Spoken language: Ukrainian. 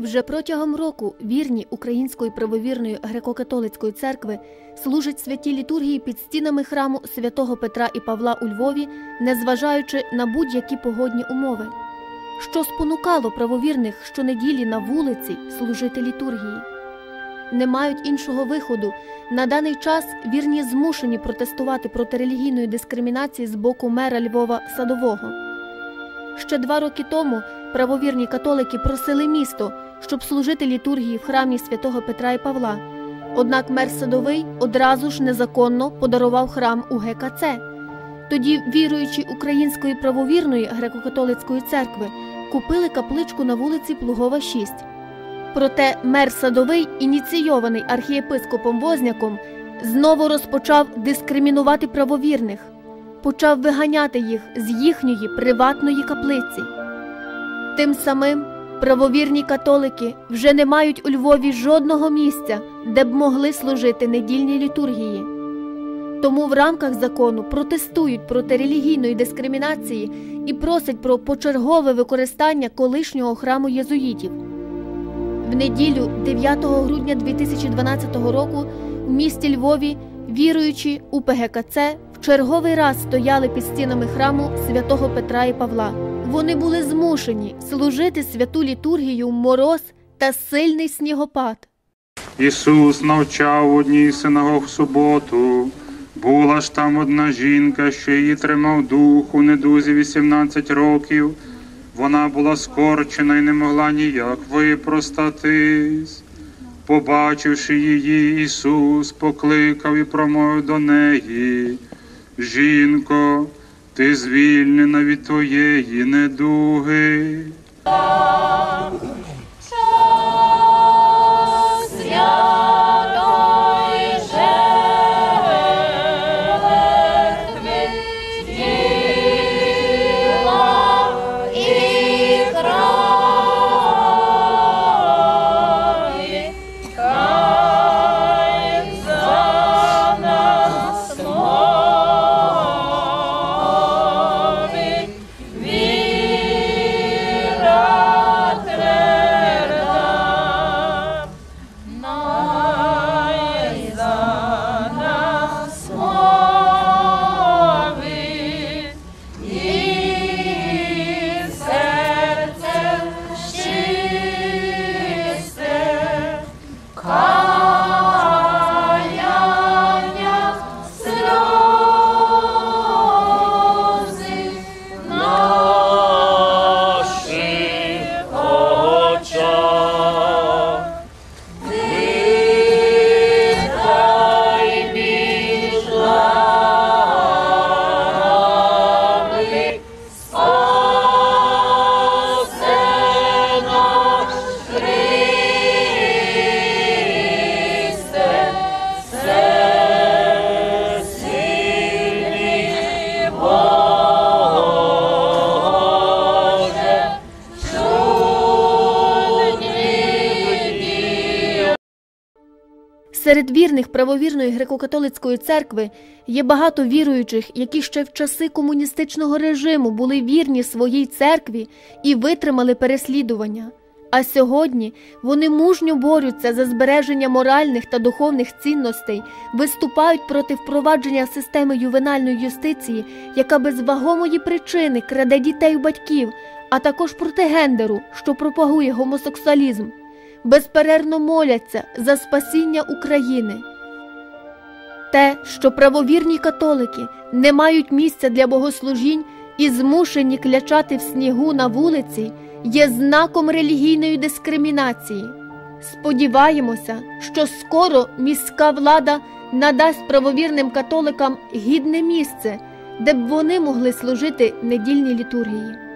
Вже протягом року вірні Української правовірної греко-католицької церкви служать святі літургії під стінами храму святого Петра і Павла у Львові, незважаючи на будь-які погодні умови. Що спонукало правовірних щонеділі на вулиці служити літургії? Не мають іншого виходу. На даний час вірні змушені протестувати проти релігійної дискримінації з боку мера Львова Садового. Ще два роки тому правовірні католики просили місто, щоб служити літургії в храмі святого Петра і Павла. Однак мер Садовий одразу ж незаконно подарував храм у ГКЦ. Тоді віруючі Української правовірної греко-католицької церкви купили капличку на вулиці Плугова, 6. Проте мер Садовий, ініційований архієпископом Возняком, знову розпочав дискримінувати правовірних, почав виганяти їх з їхньої приватної каплиці. Тим самим правовірні католики вже не мають у Львові жодного місця, де б могли служити недільні літургії. Тому в рамках закону протестують проти релігійної дискримінації і просять про почергове використання колишнього храму єзуїтів. В неділю 9 грудня 2012 року в місті Львові віруючі у ПГКЦ черговий раз стояли під стінами храму святого Петра і Павла. Вони були змушені служити святу літургію в мороз та сильний снігопад. Ісус навчав в одній синагог в суботу. Була ж там одна жінка, що її тримав дух у недузі 18 років. Вона була скорчена і не могла ніяк випростатись. Побачивши її, Ісус покликав і промовив до неї. Жінко, ти звільнена від твоєї недуги. Серед вірних правовірної греко-католицької церкви є багато віруючих, які ще в часи комуністичного режиму були вірні своїй церкві і витримали переслідування. А сьогодні вони мужньо борються за збереження моральних та духовних цінностей, виступають проти впровадження системи ювенальної юстиції, яка без вагомої причини краде дітей у батьків, а також проти гендеру, що пропагує гомосексуалізм безперервно моляться за спасіння України. Те, що правовірні католики не мають місця для богослужінь і змушені клячати в снігу на вулиці, є знаком релігійної дискримінації. Сподіваємося, що скоро міська влада надасть правовірним католикам гідне місце, де б вони могли служити недільні літургії.